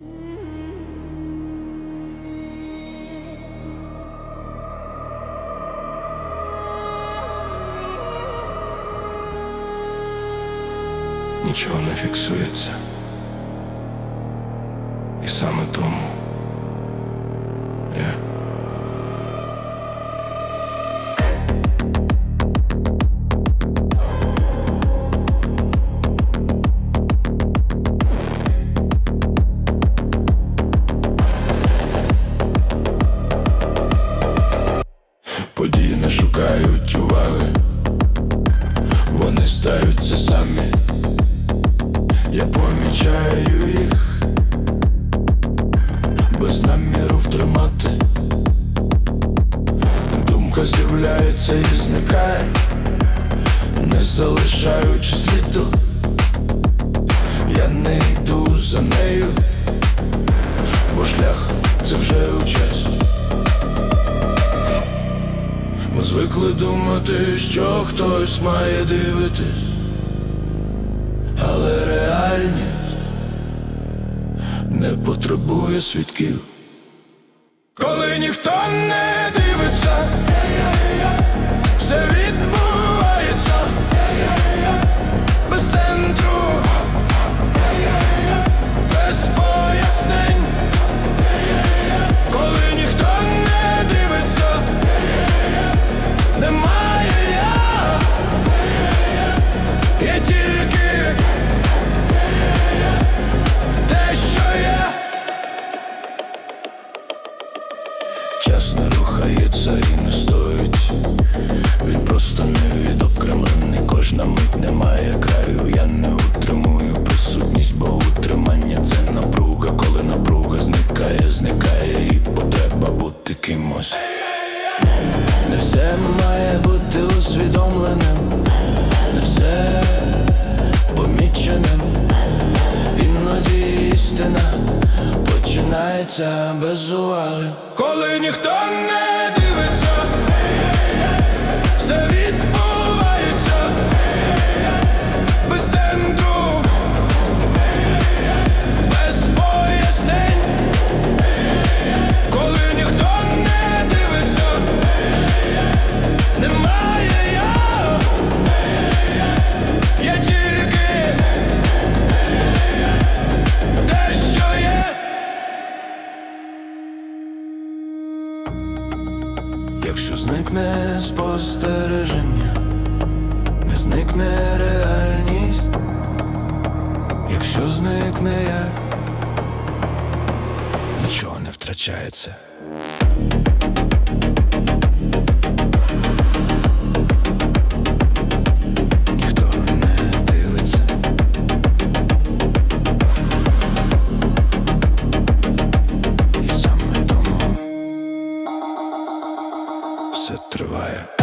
Нічого не фіксується. І саме тому події не шукають уваги, вони стаються самі. Я помічаю їх без наміру втримати. Думка з'являється і зникає, не залишаючи сліду. Я не йду за нею, бо шлях це вже участь. Ми звикли думати, що хтось має дивитись але реальність не потребує свідків. Час не рухається і не стоїть. Він просто не відокремлений, кожна мить не має краю. Я не утримую присутність, бо утримання це напруга. Коли напруга зникає, зникає і потреба бути кимось. Не все має бути усвідомленим, не все починається без уваги. Коли ніхто не Якщо зникне спостереження, не зникне реальність, якщо зникне я, нічого не втрачається. триває.